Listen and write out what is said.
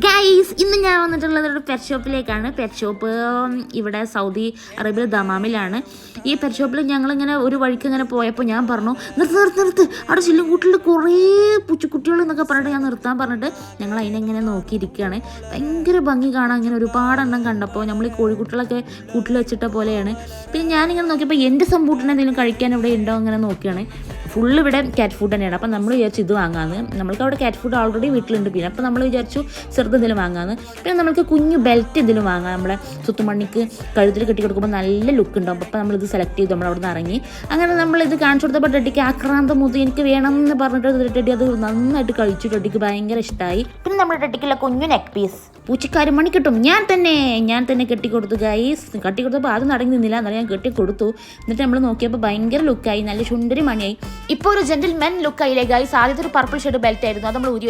Guys ഇന്ന് ഞാൻ വന്നിട്ടുള്ളത് ഒരു പെറ്റ് ഷോപ്പിലേക്കാണ് പെറ്റ് ഷോപ്പ് ഇവിടെ സൗദി അറേബ്യ ദമാമിലാണ്. ഈ പെറ്റ് ഷോപ്പിൽ ഞങ്ങൾ ഇങ്ങനെ ഒരു വഴിക്ക് ഇങ്ങനെ പോയപ്പോൾ ഞാൻ പറഞ്ഞു നിർത്ത് നിർത്ത് നിർത്ത്. അവിടെ ചില്ലും കൂട്ടിൽ കുറേ പൂച്ചക്കുട്ടികൾ എന്നൊക്കെ പറഞ്ഞിട്ട് ഞാൻ നിർത്താൻ പറഞ്ഞിട്ട് ഞങ്ങൾ അതിനെങ്ങനെ നോക്കിയിരിക്കുകയാണ്. ഭയങ്കര ഭംഗി കാണാൻ ഇങ്ങനെ ഒരുപാട് എണ്ണം കണ്ടപ്പോൾ നമ്മൾ ഈ കോഴിക്കുട്ടികളൊക്കെ കൂട്ടിൽ വെച്ചിട്ട പോലെയാണ്. പിന്നെ ഞാനിങ്ങനെ നോക്കിയപ്പോൾ എന്റെ സമ്പൂട്ടിന് എന്തെങ്കിലും കഴിക്കാൻ ഇവിടെ ഉണ്ടോ അങ്ങനെ നോക്കിയാണ്. ഫുള്ള് ഇവിടെ കാറ്റ് ഫുഡ് തന്നെയാണ്. അപ്പം നമ്മൾ വിചാരിച്ചു ഇത് വാങ്ങാമെന്ന് നമ്മൾക്ക് അവിടെ കാറ്റ് ഫുഡ് ഓൾറെഡി വീട്ടിലുണ്ട്. പിന്നെ അപ്പം നമ്മൾ വിചാരിച്ചു ചെറുത് എന്തെങ്കിലും വാങ്ങാമെന്ന് പിന്നെ നമ്മൾക്ക് കുഞ്ഞു ബെൽറ്റ് എന്തെങ്കിലും വാങ്ങാം. നമ്മുടെ സുത്തുമണിക്ക് കഴുത്തിൽ കെട്ടി കൊടുക്കുമ്പോൾ നല്ല ലുക്ക് ഉണ്ടാവും. അപ്പം നമ്മളിത് സെലക്ട് ചെയ്തു. നമ്മൾ അവിടെ നിന്ന് ഇറങ്ങി. അങ്ങനെ നമ്മളിത് കാണിച്ചു കൊടുത്തപ്പോൾ ഡെഡിക്ക് ആക്രാന്തം മുതി എനിക്ക് വേണം എന്ന് പറഞ്ഞിട്ട് ഡെഡി അത് നന്നായിട്ട് കഴിച്ചു. ഡെഡിക്ക് ഭയങ്കര ഇഷ്ടമായി പിന്നെ നമ്മുടെ ഡെഡിക്കുള്ള കുഞ്ഞു നെക്ക് പീസ് പൂച്ചക്കാർ മണി കിട്ടും ഞാൻ തന്നെ ഞാൻ തന്നെ കെട്ടിക്കൊടുത്തു ഗൈസ് കെട്ടിക്കൊടുത്തപ്പോൾ ആദ്യം നടങ്ങി നിന്നില്ല. എന്നാലും ഞാൻ കെട്ടിക്കൊടുത്തു. എന്നിട്ട് നമ്മൾ നോക്കിയപ്പോൾ ഭയങ്കര ലുക്കായി നല്ല ചുണ്ടരി മണിയായി ഇപ്പോൾ ഒരു ജെന്റിൽമെൻ ലുക്കായില്ലേ ഗൈസ് ആദ്യത്തെ ഒരു പർപ്പിൾ ഷെയ്ഡ് ബെൽറ്റ് ആയിരുന്നു. അത് നമ്മൾ ഊരി